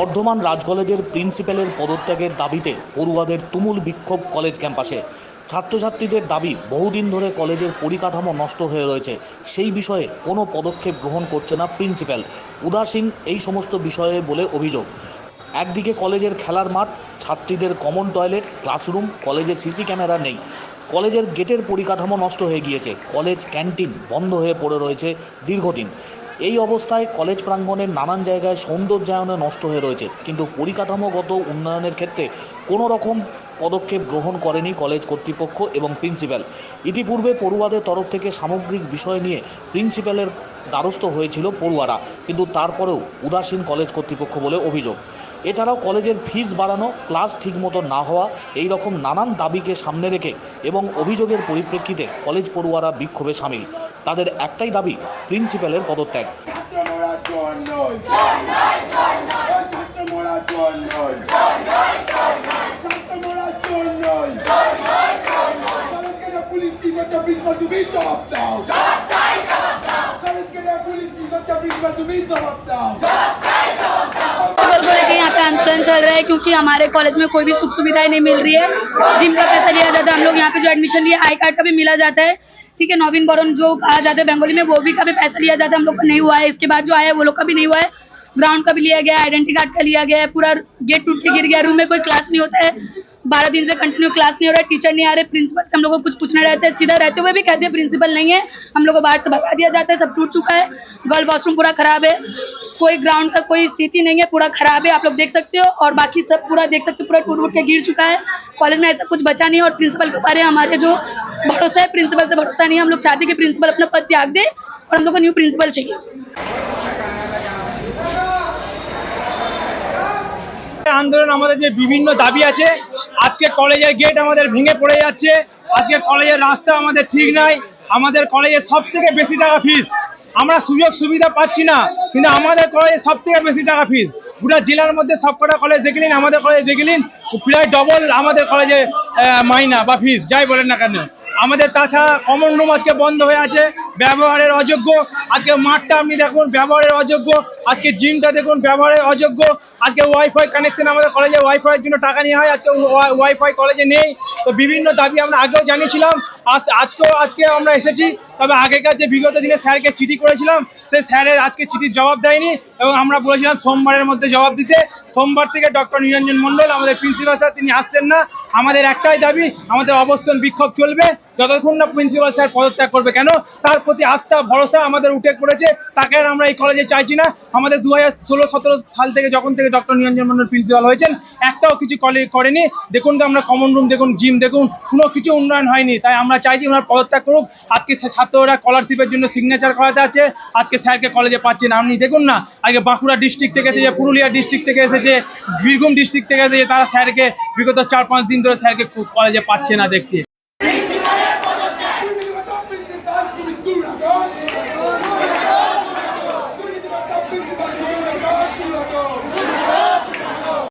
বর্ধমান রাজ কলেজের প্রিন্সিপালের পদত্যাগের দাবিতে পড়ুয়াদের তুমুল বিক্ষোভ কলেজ ক্যাম্পাসে। ছাত্রছাত্রীদের দাবি, বহুদিন ধরে কলেজের পরিকাঠামো নষ্ট হয়ে রয়েছে। সেই বিষয়ে কোনো পদক্ষেপ গ্রহণ করছে না প্রিন্সিপাল। উদাসীন এই সমস্ত বিষয়ে বলে অভিযোগ। একদিকে কলেজের খেলার মাঠ, ছাত্রীদের কমন টয়লেট, ক্লাসরুম, কলেজে সিসি ক্যামেরা নেই। কলেজের গেটের পরিকাঠামো নষ্ট হয়ে গিয়েছে। কলেজ ক্যান্টিন বন্ধ হয়ে পড়ে রয়েছে দীর্ঘদিন। এই অবস্থায় কলেজ প্রাঙ্গণের নানান জায়গায় সৌন্দর্যায়নে নষ্ট হয়ে রয়েছে। কিন্তু পরিকাঠামোগত উন্নয়নের ক্ষেত্রে কোনো রকম পদক্ষেপ গ্রহণ করেনি কলেজ কর্তৃপক্ষ এবং প্রিন্সিপ্যাল ইতিপূর্বে পড়ুয়াদের তরফ থেকে সামগ্রিক বিষয় নিয়ে প্রিন্সিপালের দ্বারস্থ হয়েছিল পড়ুয়ারা। কিন্তু তারপরেও উদাসীন কলেজ কর্তৃপক্ষ বলে অভিযোগ। এছাড়াও কলেজের ফিস বাড়ানো ক্লাস ঠিকমতো না হওয়া এই রকম নানান দাবিকে সামনে রেখে এবং অভিযোগের পরিপ্রেক্ষিতে কলেজ পড়ুয়ারা বিক্ষোভে সামিল তাদের একটাই দাবি প্রিন্সিপালের পদত্যাগ দাও को यहाँ पे आंदोलन चल रहा है क्योंकि हमारे कॉलेज में कोई भी सुख सुविधाएँ नहीं मिल रही है। जिम का पैसा लिया जाता है, हम लोग यहाँ पे जो एडमिशन लिए आई कार्ड का भी मिला जाता है। ठीक है नवीन बरन जो आ जाता है बंगाली में, वो भी का भी पैसा लिया जाता है, हम लोग का नहीं हुआ है। इसके बाद जो आया है, वो लोग का भी नहीं हुआ है। ग्राउंड का भी लिया गया आइडेंटी कार्ड का लिया गया है, पूरा गेट टूट के गिर गया रूम में कोई क्लास नहीं होता है। बारह दिन से कंटिन्यू क्लास नहीं हो रहा है टीचर नहीं आ रहे प्रिंसिपल से हम लोग को कुछ पूछना रहता है, सीधा रहते हुए भी कहते हैं प्रिंसिपल नहीं है। हम लोग को बाहर से भगा दिया जाता है, सब टूट चुका है। गर्ल वॉशरूम पूरा खराब है। कोई ग्राउंड का कोई स्थिति नहीं है पूरा खराब है आप लोग देख सकते हो और बाकी सब पूरा देख सकते हो पूरा टूट फूट के गिर चुका है कॉलेज में ऐसा कुछ बचा नहीं है और प्रिंसिपल के बारे में हमारे जो भरोसा है प्रिंसिपल से भरोसा नहीं है हम लोग चाहते हैं कि प्रिंसिपल अपना पद त्याग दे और हम लोग को न्यू प्रिंसिपल चाहिए আন্দোলন আমাদের যে বিভিন্ন দাবি আছে আজকে কলেজের গেট আমাদের ভেঙে পড়ে যাচ্ছে আজকে কলেজের রাস্তা আমাদের ঠিক নাই আমাদের কলেজে সব থেকে বেশি টাকা ফিস আমরা সুযোগ সুবিধা পাচ্ছি না, কিন্তু আমাদের কলেজে সব থেকে বেশি টাকা ফিস পুরো জেলার মধ্যে সবকটা কলেজ দেখে নিন, আমাদের কলেজ দেখে নিন, প্রায় ডবল আমাদের কলেজে মাইনা বা ফিস যাই বলেন না কেন। আমাদের তাছাড়া কমন রুম আজকে বন্ধ হয়ে আছে ব্যবহারের অযোগ্য। আজকে মাঠটা আপনি দেখুন, ব্যবহারের অযোগ্য। আজকে জিমটা দেখুন, ব্যবহারের অযোগ্য। আজকে ওয়াইফাই কানেকশন আমাদের কলেজে ওয়াইফাই এর জন্য টাকা নেওয়া হয়। আজকে ওয়াইফাই কলেজে নেই। তো বিভিন্ন দাবি আমরা আগেও জানিয়েছিলাম। আজ, আজকেও, আজকে আমরা এসেছি। তবে আগেকার যে বিগত দিনে স্যারকে চিঠি করেছিলাম সেই স্যারের আজকে চিঠির জবাব দেয়নি এবং আমরা বলেছিলাম সোমবারের মধ্যে জবাব দিতে। সোমবার থেকে ডক্টর নিরঞ্জন মণ্ডল, আমাদের প্রিন্সিপাল স্যার তিনি আসছেন না। আমাদের একটাই দাবি, আমাদের অবস্থান বিক্ষোভ চলবে। যতক্ষণ না প্রিন্সিপাল স্যার পদত্যাগ করবে কেন তার প্রতি আস্থা, ভরসা আমাদের উঠে পড়েছে। তাকে আর আমরা এই কলেজে চাইছি না। আমাদের দু হাজার ষোলো, সতেরো সাল থেকে যখন থেকে ডক্টর নিরঞ্জন মণ্ডল প্রিন্সিপাল হয়েছেন, একটাও কিছু কলেজ করেনি। দেখুন তো আমরা কমন রুম দেখুন জিম দেখুন, কোনো কিছু উন্নয়ন হয়নি। তাই আমরা চাইছি ওনার পদত্যাগ করুক। আজকে ছাত্ররা স্কলারশিপের জন্য সিগনেচার করাতে আছে। আজকে স্যারকে কলেজে পাচ্ছে না আপনি। দেখুন না আজকে বাঁকুড়া ডিস্ট্রিক্ট থেকে এসেছে, পুরুলিয়া ডিস্ট্রিক্ট থেকে এসেছে, বীরভূম ডিস্ট্রিক্ট থেকে এসেছে, তারা স্যারকে বিগত চার পাঁচ দিন ধরে স্যারকে কলেজে পাচ্ছে না দেখতে।